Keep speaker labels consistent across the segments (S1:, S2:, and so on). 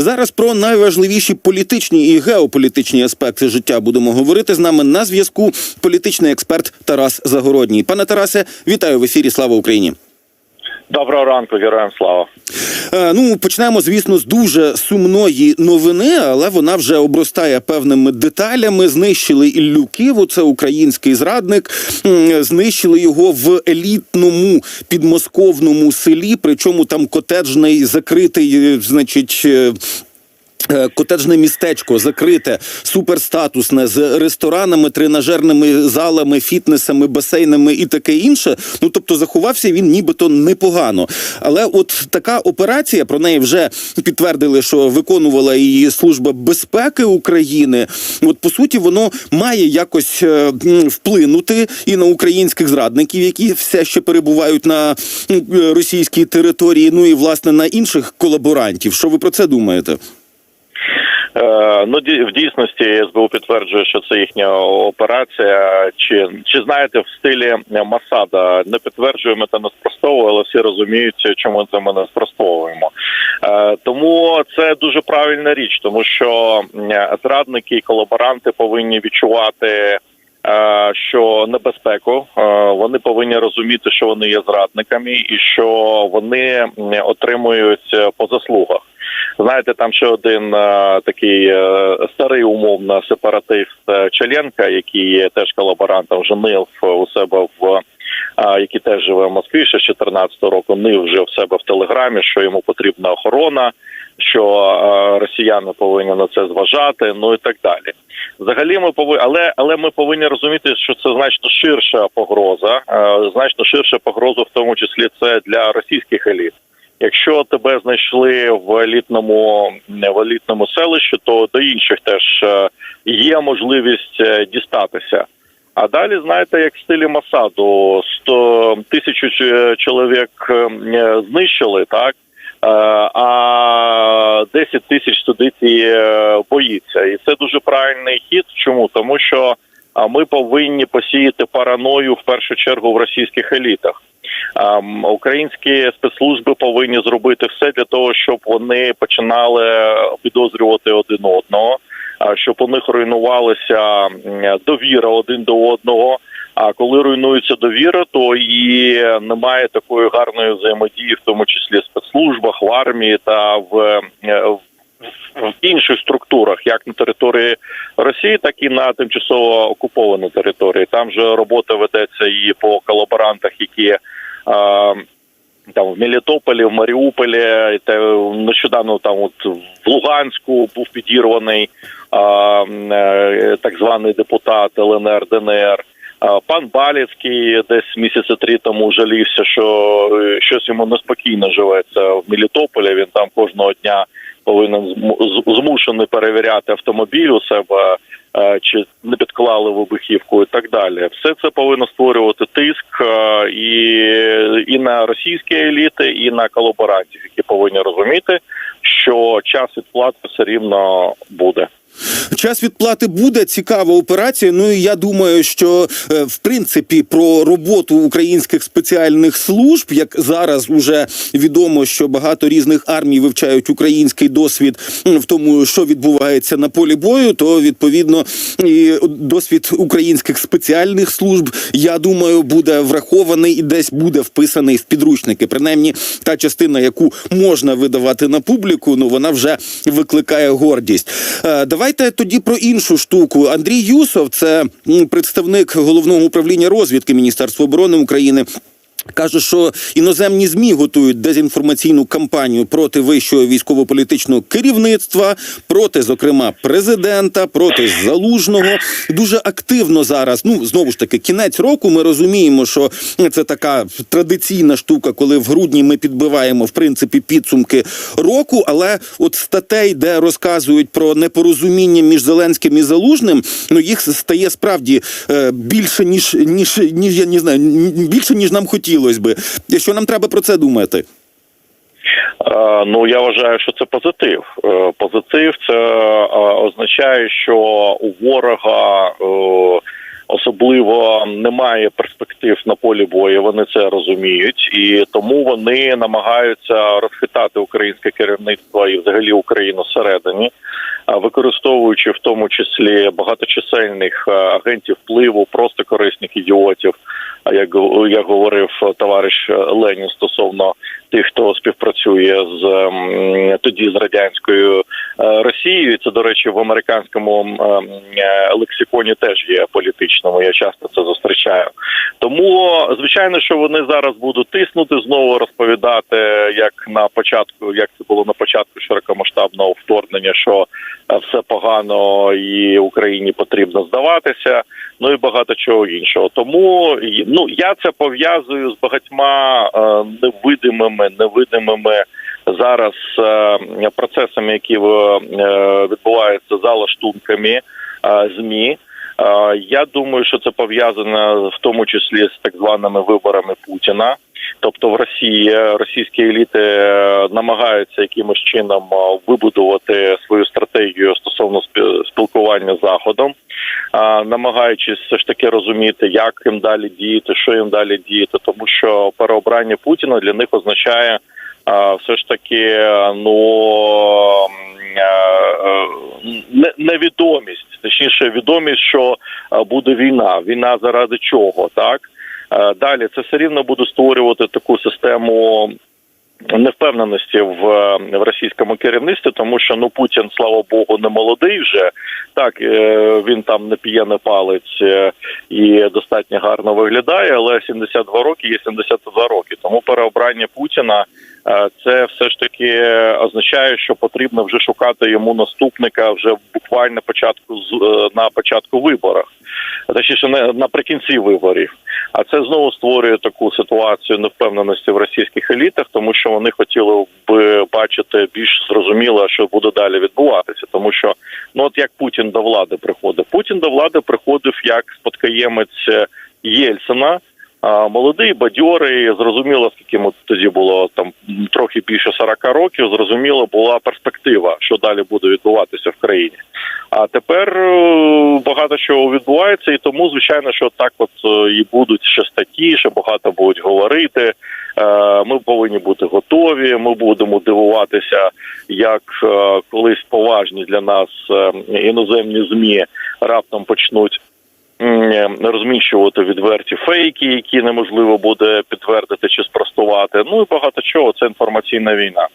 S1: Зараз про найважливіші політичні і геополітичні аспекти життя будемо говорити з нами на зв'язку. Політичний експерт Тарас Загородній. Пане Тарасе, вітаю в ефірі. Слава Україні.
S2: Доброго ранку, героям слава.
S1: Е, Ну почнемо, звісно, з дуже сумної новини, але вона вже обростає певними деталями. Знищили Іллю Киву, це український зрадник. Знищили його в елітному підмосковному селі. Причому там котеджний закритий, е, значить. Е, Котеджне містечко закрите, суперстатусне з ресторанами, тренажерними залами, фітнесами, басейнами і таке інше. Ну тобто заховався він нібито непогано. Але от така операція про неї вже підтвердили, що виконувала її служба безпеки України. От по суті, воно має якось е, вплинути і на українських зрадників, які все ще перебувають на е, російській території. Ну і власне на інших колаборантів. Що ви про це думаєте?
S2: Е, ну в дійсності СБУ підтверджує, що це їхня операція. Чи чи знаєте, в стилі Масада не підтверджуємо та не спростовуємо, але всі розуміють, чому це ми не спростовуємо. Е, тому це дуже правильна річ, тому що зрадники і колаборанти повинні відчувати. е, Що небезпеку вони повинні розуміти, що вони є зрадниками, і що вони отримують по заслугах. Знаєте, там ще один е, такий е, старий умовно сепаратист е, Челенка, який є теж колаборантом, женив у себе в е, який теж живе в Москві ще з 14 року. Нив вже в себе в телеграмі, що йому потрібна охорона, що росіяни повинні на це зважати, ну і так далі. Взагалі, ми повинні, але але ми повинні розуміти, що це значно ширша погроза, значно ширша погроза, в тому числі це для російських еліт. Якщо тебе знайшли в елітному в елітному селищі, то до інших теж е, є можливість е, дістатися. А далі, знаєте, як в стилі Масаду, 100 тисячу чоловік е, знищили, так а 10 тисяч сидить боїться. І це дуже правильний хід. Чому? Тому що ми повинні посіяти параною в першу чергу в російських елітах. Ем, Українські спецслужби повинні зробити все для того, щоб вони починали підозрювати один одного, щоб у них руйнувалася довіра один до одного. А коли руйнується довіра, то і немає такої гарної взаємодії, в тому числі в спецслужбах, в армії та в, е, в в інших структурах, як на території Росії, так і на тимчасово окупованій території. Там же робота ведеться і по колаборантах, які е, там в Мелітополі, в Маріуполі, те нещодавно там от в Луганську був підірваний е, е, так званий депутат ЛНР ДНР. А, Пан Балівський десь місяці три тому жалівся, що е, щось йому неспокійно живеться в Мелітополі. Він там кожного дня повинен зму- змушений перевіряти автомобіль у себе, чи не підклали вибухівку і так далі. Все це повинно створювати тиск е, і, і на російські еліти, і на колаборантів, які повинні розуміти, що час відплати все рівно буде.
S1: Час відплати буде цікава операція. Ну і я думаю, що е, в принципі про роботу українських спеціальних служб, як зараз уже відомо, що багато різних армій вивчають український досвід в тому, що відбувається на полі бою, то відповідно і досвід українських спеціальних служб, я думаю, буде врахований і десь буде вписаний в підручники. Принаймні, та частина, яку можна видавати на публіку, ну вона вже викликає гордість. Е, Давайте тоді про іншу штуку. Андрій Юсов, це представник головного управління розвідки Міністерства оборони України. Каже, що іноземні змі готують дезінформаційну кампанію проти вищого військово-політичного керівництва, проти, зокрема, президента, проти залужного. Дуже активно зараз. Ну знову ж таки, кінець року. Ми розуміємо, що це така традиційна штука, коли в грудні ми підбиваємо в принципі підсумки року. Але от статей, де розказують про непорозуміння між Зеленським і Залужним, ну їх стає справді е, більше ніж ніж ніж я не знаю, більше ніж нам хотілося би. Що нам треба про це думати?
S2: Е, Ну я вважаю, що це позитив. Е, Позитив це е, означає, що у ворога особливо немає перспектив на полі бою. Вони це розуміють, і тому вони намагаються розхитати українське керівництво і взагалі Україну всередині, використовуючи в тому числі багаточисельних е, агентів впливу, просто корисних ідіотів. А як як говорив е, товариш Ленін стосовно тих, хто співпрацює з тоді з радянською е, Росією, це до речі в американському е, лексиконі теж є політичному. Я часто це зустрічаю. Тому звичайно, що вони зараз будуть тиснути знову розповідати, як на початку, як це було на початку широкомасштабного вторгнення, що е, все погано і Україні потрібно здаватися. Ну і багато чого іншого. Тому ну я це пов'язую з багатьма е, невидимими, невидимими зараз е, процесами, які відбуваються за лаштунками змі. Е, Я думаю, що це пов'язано в тому числі з так званими виборами Путіна. Тобто в Росії російські еліти е, намагаються якимось чином е, вибудувати свою стратегію стосовно спі- спілкування з заходом, намагаючись все ж таки розуміти, як їм далі діяти, що їм далі діяти, тому що переобрання Путіна для них означає все ж таки е, ну е, е, невідомість, точніше, відомість, що е, буде війна. Війна заради чого, так? Е, Далі це все рівно буде створювати таку систему невпевненості в, в російському керівництві, тому що ну Путін, слава Богу, не молодий вже. Так е, він там не п'є, не палить е, і достатньо гарно виглядає, але 72 роки є 72 роки. Тому переобрання Путіна е, це все ж таки означає, що потрібно вже шукати йому наступника вже буквально початку на початку виборах, точніше наприкінці виборів. А це знову створює таку ситуацію невпевненості в російських елітах, тому що вони хотіли б бачити більш зрозуміло, що буде далі відбуватися. Тому що ну от як Путін до влади приходив, Путін до влади приходив як спадкоємець е, Єльцина. Молодий, бадьорий, зрозуміло, скільки йому тоді було там трохи більше 40 років. Зрозуміло, була перспектива, що далі буде відбуватися в країні. А тепер е, багато чого відбувається, і тому звичайно, що так, от е, і будуть ще статті, ще багато будуть говорити. Е, Ми повинні бути готові. Ми будемо дивуватися, як колись поважні для нас іноземні змі раптом почнуть. Розміщувати відверті фейки, які неможливо буде підтвердити чи спростувати. Ну і багато чого. Це інформаційна війна.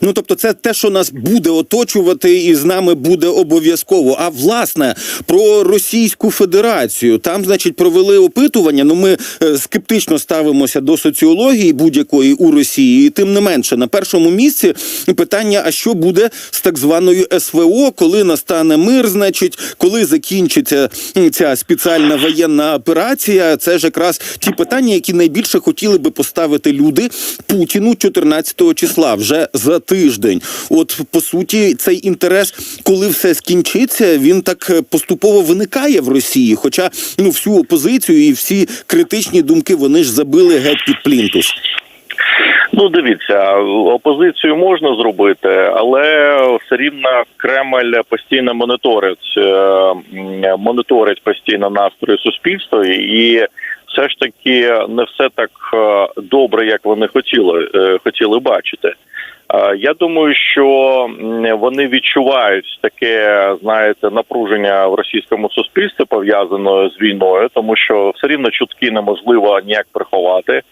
S1: Ну тобто, це те, що нас буде оточувати, і з нами буде обов'язково. А власне про Російську Федерацію там, значить, провели опитування. Ну, ми е, скептично ставимося до соціології будь-якої у Росії. І тим не менше, на першому місці питання: а що буде з так званою СВО, коли настане мир, значить, коли закінчиться ця спеціальна воєнна операція? Це ж якраз ті питання, які найбільше хотіли би поставити люди Путіну 14 числа, вже за тиждень. От по суті, цей інтерес, коли все скінчиться, він так е, поступово виникає в Росії. Хоча ну всю опозицію і всі критичні думки вони ж забили геть під плінтус.
S2: Ну, дивіться, опозицію можна зробити, але все рівно Кремль постійно моніторить, е, моніторить постійно настрої суспільства і. Все ж таки не все так е, добре, як вони хотіли хотіли бачити. Е, Я думаю, що вони відчувають таке, знаєте, напруження в російському суспільстві пов'язане з війною, тому що все рівно чутки неможливо ніяк приховати.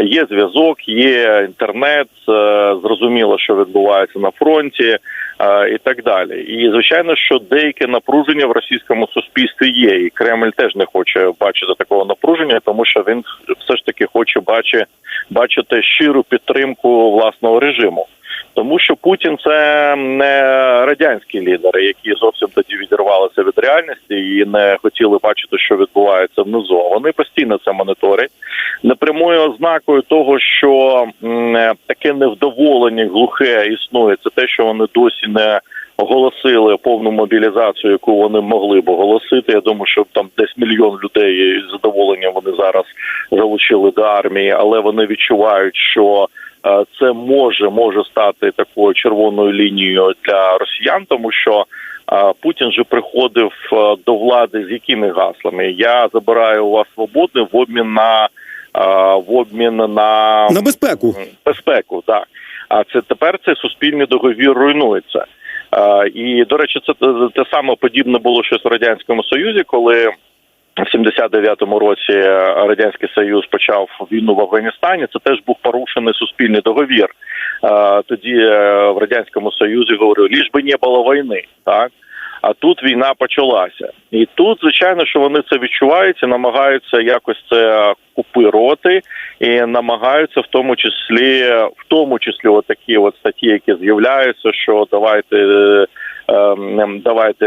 S2: Є зв'язок, є інтернет, е, зрозуміло, що відбувається на фронті е, і так далі. І звичайно, що деяке напруження в російському суспільстві є, і Кремль теж не хоче бачити такого напруження, тому що він все ж таки хоче бачити, бачити щиру підтримку власного режиму. Тому що Путін це не радянські лідери, які зовсім тоді відірвалися від реальності і не хотіли бачити, що відбувається внизу. Вони постійно це моніторять. Непрямою ознакою того, що таке невдоволення глухе існує, це те, що вони досі не оголосили повну мобілізацію, яку вони могли б оголосити. Я думаю, що там десь мільйон людей з задоволенням вони зараз залучили до армії, але вони відчувають, що це може може стати такою червоною лінією для росіян, тому що Путін же приходив е, до влади з якими гаслами? Я забираю у вас свободи в обмін на е, в обмін на
S1: На безпеку.
S2: безпеку. Так а це тепер цей суспільний договір руйнується. І до речі, це те саме подібне було щось в радянському союзі, коли. В 79-му році радянський союз почав війну в Афганістані. Це теж був порушений суспільний договір. Е, Тоді е, в радянському союзі говорили, ліж би не було війни, так. А тут війна почалася, і тут, звичайно, що вони це відчувають і намагаються якось це купирувати, і намагаються в тому числі, в тому числі, от такі от статті, які з'являються, що давайте. Е, ем, Давайте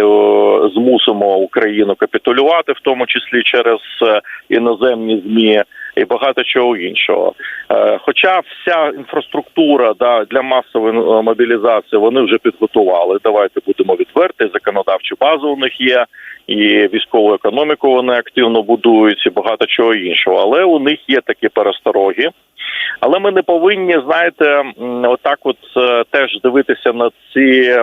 S2: змусимо Україну капітулювати, в тому числі через е, іноземні змі і багато чого іншого. Е, Хоча вся інфраструктура да для масової е, мобілізації вони вже підготували. Давайте будемо відверті. Законодавчу базу у них є, і військову економіку вони активно будують, і багато чого іншого. Але у них є такі перестороги. Але ми не повинні, знаєте, отак, от е, теж дивитися на ці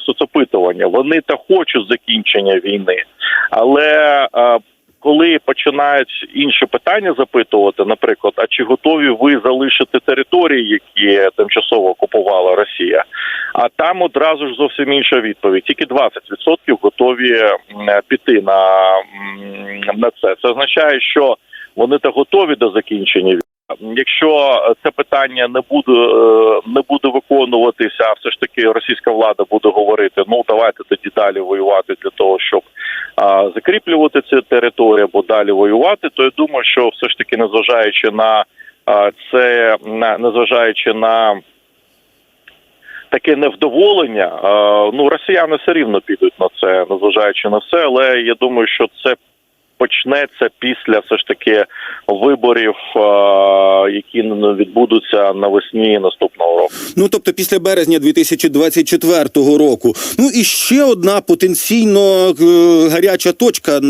S2: соцопитування. Вони та хочуть закінчення війни, але е, коли починають інші питання запитувати, наприклад, а чи готові ви залишити території, які тимчасово окупувала Росія? А там одразу ж зовсім інша відповідь. Тільки 20% готові піти на, на це. Це означає, що вони та готові до закінчення війни. Якщо це питання не буде не буде виконуватися, а все ж таки російська влада буде говорити: ну давайте тоді далі воювати для того, щоб а, закріплювати цю територію або далі воювати, то я думаю, що все ж таки, незважаючи на а, це, на незважаючи на таке невдоволення, ну росіяни все рівно підуть на це, незважаючи на все, але я думаю, що це. Почнеться після все ж таки виборів, а, які відбудуться навесні наступного року.
S1: Ну тобто після березня 2024 року. Ну і ще одна потенційно е, гаряча точка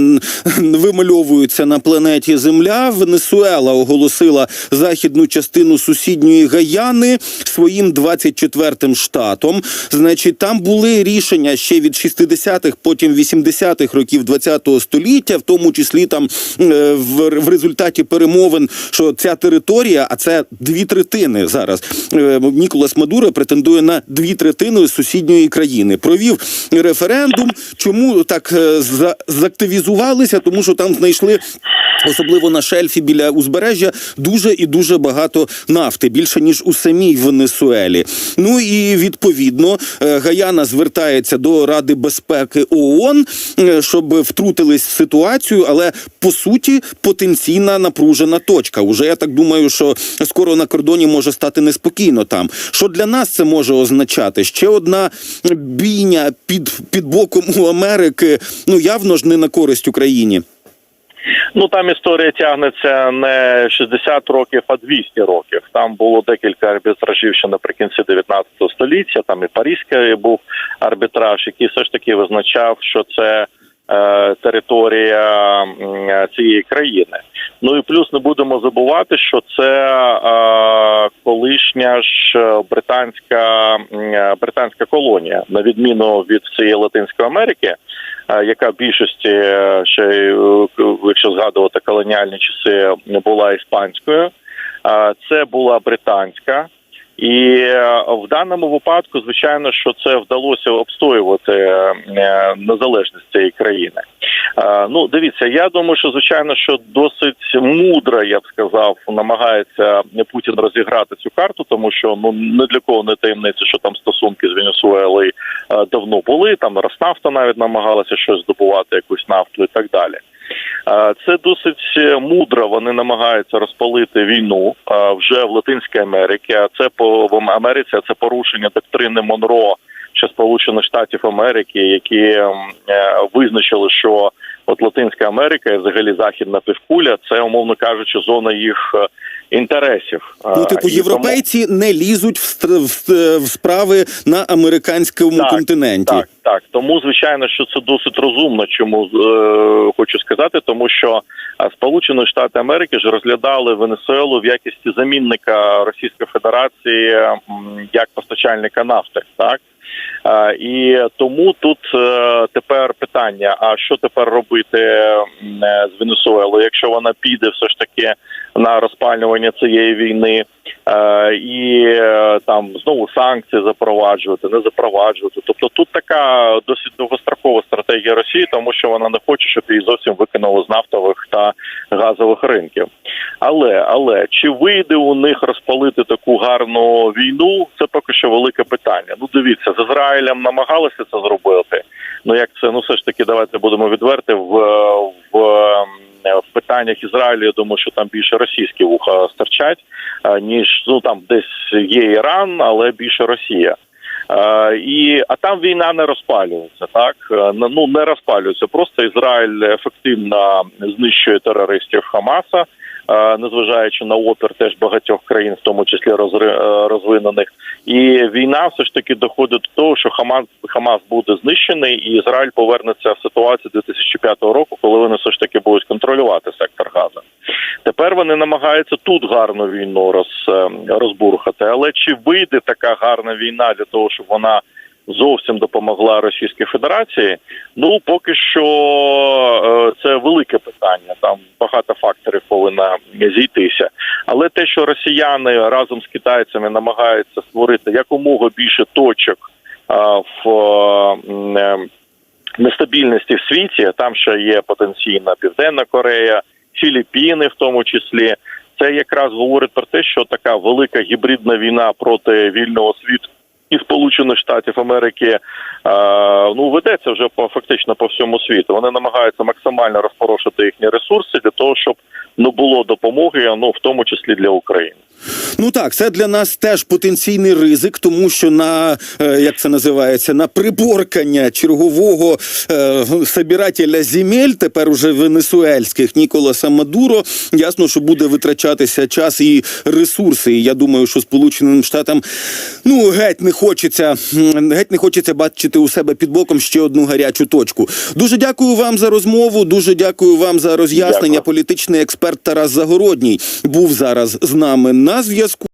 S1: вимальовується на планеті Земля. Венесуела оголосила західну частину сусідньої Гаяни своїм 24-м штатом. Значить, там були рішення ще від 60-х, потім 80-х років 20-го століття, в тому числі там е, в, результаті перемовин, що ця територія, а це дві третини зараз. е, Ніколас Мадуро претендує на дві третини сусідньої країни. Провів референдум. Чому так е, за- заактивізувалися? Тому що там знайшли. Особливо на шельфі біля узбережжя дуже і дуже багато нафти, більше ніж у самій Венесуелі. Ну і відповідно Гаяна звертається до Ради безпеки ООН, щоб втрутились в ситуацію, але по суті потенційна напружена точка. Уже я так думаю, що скоро на кордоні може стати неспокійно там. Що для нас це може означати? Ще одна бійня під, під боком у Америки, ну явно ж не на користь Україні.
S2: Ну там історія тягнеться не 60 років, а 200 років. Там було декілька арбітражів ще наприкінці 19 століття. Там і Паризький був арбітраж, який все ж таки визначав, що це територія цієї країни. Ну і плюс не будемо забувати, що це е, колишня ж е, британська е, британська колонія, на відміну від всієї Латинської Америки е, яка в більшості е, ще е, якщо згадувати колоніальні часи, була іспанською, е, це була британська. І е, в даному випадку, звичайно, що це вдалося обстоювати е, незалежність цієї країни. Е, Ну, дивіться, я думаю, що звичайно, що досить мудро, я б сказав, намагається Путін розіграти цю карту, тому що ну не для кого не таємниця, що там стосунки з Венесуелою е, давно були. Там Роснафта навіть намагалася щось здобувати, якусь нафту і так далі. Е, Це досить мудро. Вони намагаються розпалити війну е, вже в Латинській Америці. А це по в Америці це порушення доктрини Монро ще Сполучених Штатів Америки, які е, визначили, що от Латинська Америка і взагалі західна півкуля, це умовно кажучи, зона їх інтересів.
S1: Ну, типу,
S2: і тому-
S1: європейці не лізуть в, стр- в, в справи на американському
S2: Так,
S1: континенті.
S2: Так, так. Тому звичайно, що це досить розумно. Чому е, хочу сказати, тому що е, Сполучені Штати Америки ж розглядали Венесуелу в якості замінника Російської Федерації як постачальника нафти, так. Е, І тому тут е, тепер питання: а що тепер робити з Венесуелою, якщо вона піде все ж таки на розпалювання цієї війни, е, і е, там знову санкції запроваджувати, не запроваджувати. Тобто тут така досить довгострокова стратегія Росії, тому що вона не хоче, щоб її зовсім викинули з нафтових та газових ринків. Але але чи вийде у них розпалити таку гарну війну? Це поки що велике питання. Ну дивіться, з Ізраїлем намагалися це зробити. Ну як це ну все ж таки, давайте будемо відверти в, в, в питаннях Ізраїлю. Я думаю, що там більше російські вуха стирчать, е, ніж ну там десь є Іран, але більше Росія. Е, і а там війна не розпалюється, так Е, ну не розпалюється. Просто Ізраїль ефективно знищує терористів Хамаса, е, незважаючи на опір теж багатьох країн, в тому числі розвинених. І війна все ж таки доходить до того, що Хамас Хамас буде знищений, і Ізраїль повернеться в ситуацію 2005 року, коли вони все ж таки будуть контролювати сектор Газа. Тепер вони намагаються тут гарну війну роз, е, розбурхати. Але чи вийде така гарна війна для того, щоб вона зовсім допомогла Російській Федерації? Ну поки що е, це велике питання. Там багато факторів повинно зійтися. Але те, що росіяни разом з китайцями намагаються створити якомога більше точок е, в нестабільності в світі, там ще є потенційна Південна Корея, Філіппіни, в тому числі. Це якраз говорить про те, що така велика гібридна війна проти вільного світу і Сполучених Штатів Америки е, ну ведеться вже по фактично по всьому світу. Вони намагаються максимально розпорошити їхні ресурси для того, щоб ну було допомоги, ну в тому числі для України.
S1: Ну так, це для нас теж потенційний ризик, тому що на е, як це називається на приборкання чергового е, собирателя земель, тепер уже венесуельських Ніколаса Мадуро, ясно, що буде витрачатися час і ресурси. І я думаю, що Сполученим Штатам ну геть не хочеться, геть не хочеться бачити у себе під боком ще одну гарячу точку. Дуже дякую вам за розмову. Дуже дякую вам за роз'яснення.
S2: Дякую.
S1: Політичний експерт Тарас Загородній був зараз з нами на зв'язку.